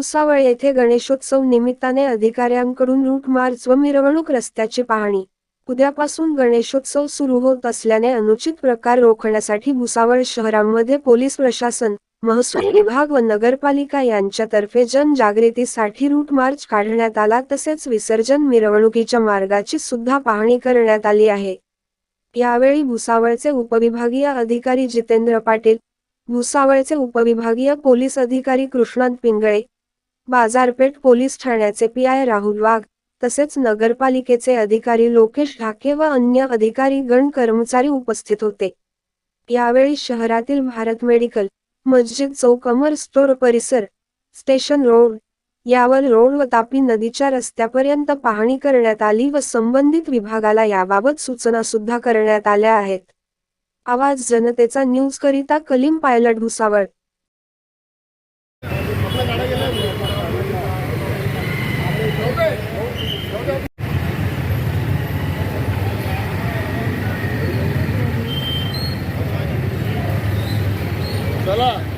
भुसावळ येथे गणेशोत्सव निमित्ताने अधिकाऱ्यांकडून रूट मार्च व मिरवणूक रस्त्याची पाहणी. उद्यापासून गणेशोत्सव सुरू होत असल्याने अनुचित प्रकार रोखण्यासाठी भुसावळ शहरांमध्ये पोलीस प्रशासन महसूल विभाग व नगरपालिका यांच्यातर्फे जनजागृतीसाठी रूट मार्च काढण्यात आला तसेच विसर्जन मिरवणुकीच्या मार्गाची सुद्धा पाहणी करण्यात आली आहे. यावेळी भुसावळचे उपविभागीय अधिकारी जितेंद्र पाटील भुसावळचे उपविभागीय पोलीस अधिकारी कृष्णांत पिंगळे बाजारपेठ पोलीस ठाण्याचे पी आय राहुल वाघ तसेच नगरपालिकेचे अधिकारी लोकेश ढाके व अन्य अधिकारी गण कर्मचारी उपस्थित होते. यावेळी शहरातील भारत मेडिकल मस्जिद चौक अमर स्टोर परिसर स्टेशन रोड यावर रोड व तापी नदीच्या रस्त्यापर्यंत पाहणी करण्यात आली व संबंधित विभागाला याबाबत सूचना सुद्धा करण्यात आल्या आहेत. आवाज जनतेचा न्यूज करिता कलीम पायलट भुसावळ. ಅಲ್ಲ